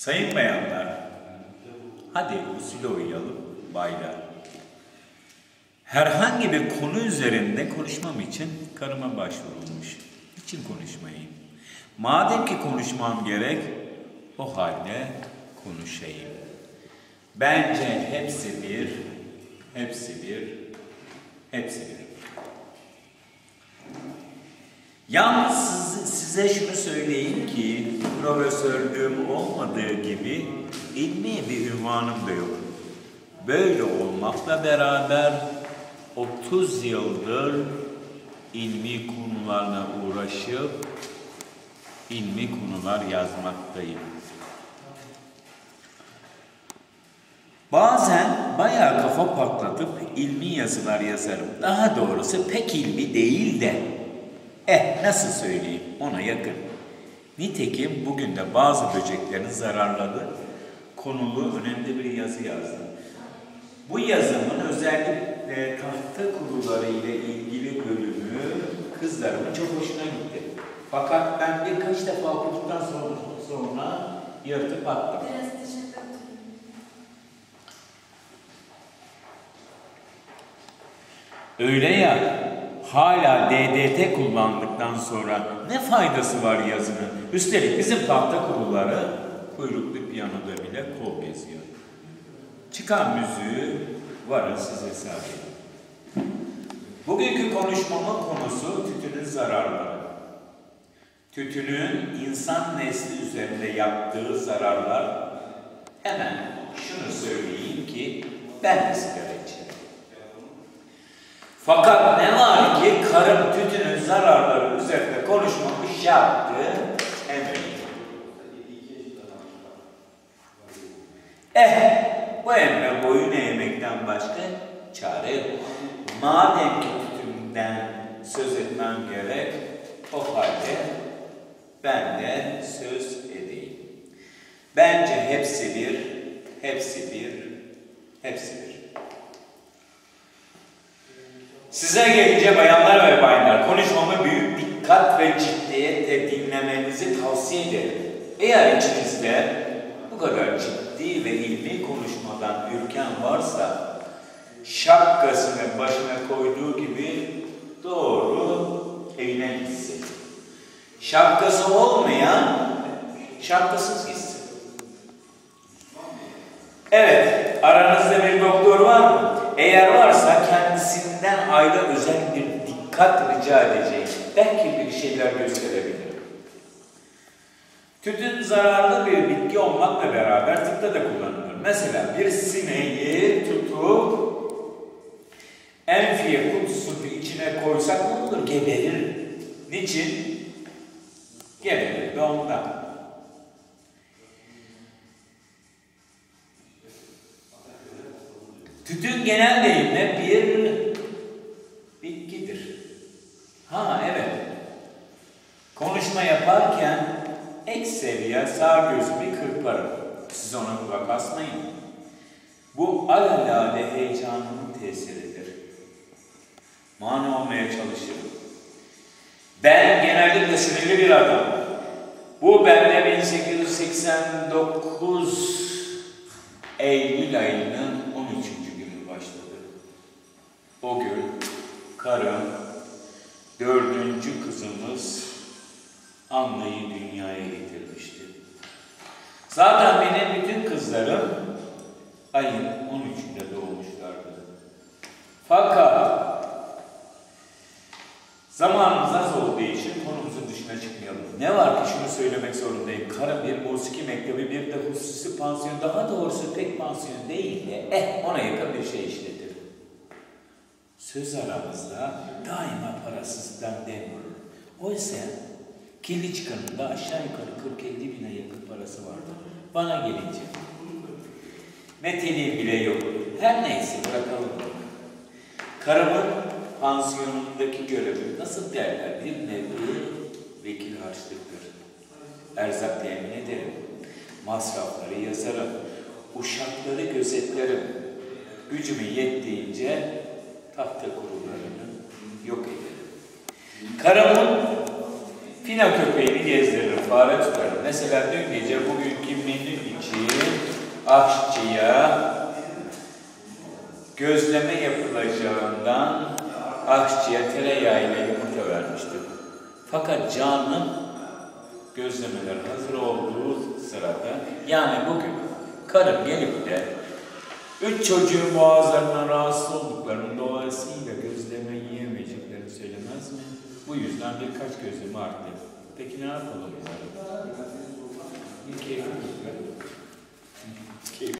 Sayın bayanlar, hadi usule uyalım baylar. Herhangi bir konu üzerinde konuşmam için karıma başvurulmuş. Için konuşmayayım. Madem ki konuşmam gerek, o halde konuşayım. Bence hepsi bir, hepsi bir, hepsi bir. Yalnız size şunu söyleyeyim ki profesörlüğüm olmadığı gibi ilmi bir ünvanım da yok. Böyle olmakla beraber 30 yıldır ilmi konularla uğraşıp ilmi konular yazmaktayım. Bazen bayağı kafa patlatıp ilmi yazılar yazarım. Daha doğrusu pek ilmi değil de Eh nasıl söyleyeyim ona yakın. Nitekim bugün de bazı böceklerin zararları konulu önemli bir yazı yazdım. Bu yazımın özellikle tahta kuruları ile ilgili bölümü kızlarımın çok hoşuna gitti. Fakat ben birkaç defa okuduktan sonra, sonra yırtıp attım. Öyle ya, hala DDT kullandıktan sonra ne faydası var yazının? Üstelik bizim tahta kuruları kuyruklu piyanoda bile kol geziyor. Çıkan müziği varın siz hesap edin. Bugünkü konuşmamın konusu tütünün zararları. Tütünün insan nesli üzerinde yaptığı zararlar hemen şunu söyleyeyim ki ben sigara içerim. Fakat ne var ki karım tütünün zararları üzerinde konuşmamı şarttı, emriydi. Eh, bu emre boyun eğmekten başka çare yok. Madem ki tütünden söz etmem gerek, o halde ben de söz edeyim. Bence hepsi bir, hepsi bir, hepsi bir. Size gelince bayanlar ve baylar, konuşmamı büyük dikkat ve ciddiyetle dinlemenizi tavsiye ederim. Eğer içinizde bu kadar ciddi ve ilmi konuşmadan ürken varsa, şapkasını başına koyduğu gibi doğru evine gitsin. Şapkası olmayan şapkasız gitsin. Evet, aranızda bir doktor var mı? Eğer varsa kendisinden ayrı özel bir dikkat rica edeceğim. Belki bir şeyler gösterebilir. Tütün zararlı bir bitki olmakla beraber tıpta da kullanılır. Mesela bir sineği tutup enfiye kutusunu içine koysak olur? Geberir. Niçin? Geberir de ondan. Tütün genel deyimle bir bitkidir. Ha evet. Konuşma yaparken ek seviye sağ gözümü kırparım. Siz ona kulak asmayın. Bu alelade heyecanımın tesiridir. Mani olmaya çalışırım. Ben genellikle sinirli bir adamım. Bu bende 1889 Eylül ayının 13. günü başladı. O gün karım, dördüncü kızımız Anna'yı dünyaya getirmişti. Zaten benim bütün kızlarım ayın 13'ünde doğmuşlardı. Fakat zamanımız az olduğu için konumuzun dışına çıkmayalım. Ne var ki şunu söylemek zorundayım. Karım bir musiki mektebi bir de hususi pansiyon. Daha doğrusu pek pansiyon değil de eh ona yakın bir şey işletir. Söz aramızda daima parasızdan dem vurur. Oysa kirli çıkanında aşağı yukarı 40-50 bine yakın parası vardı. Bana gelince meteliği bile yok. Her neyse bırakalım. Karımın pansiyonundaki görevi nasıl derler bir nevi vekil harçlıktır. Erzak temin ederim. Masrafları yazarım. Uşakları gözetlerim. Gücüme yettiğince tahta kurularını yok ederim. Karımın Fina köpeğini gezdiririm, fare tutarım. Mesela dün gece bugünkü menü için aşçıya gözleme yapılacağından aşçıya tereyağıyla yumurta vermiştim. Fakat canım gözlemeler hazır olduğu sırada yani bugün karım gelip de üç çocuğun boğazlarından rahatsız olduklarının dolayısıyla gözleme yiyemeyeceklerini söylemez mi? Bu yüzden birkaç gözleme arttı. Peki ne yapalım? Bir keyfi.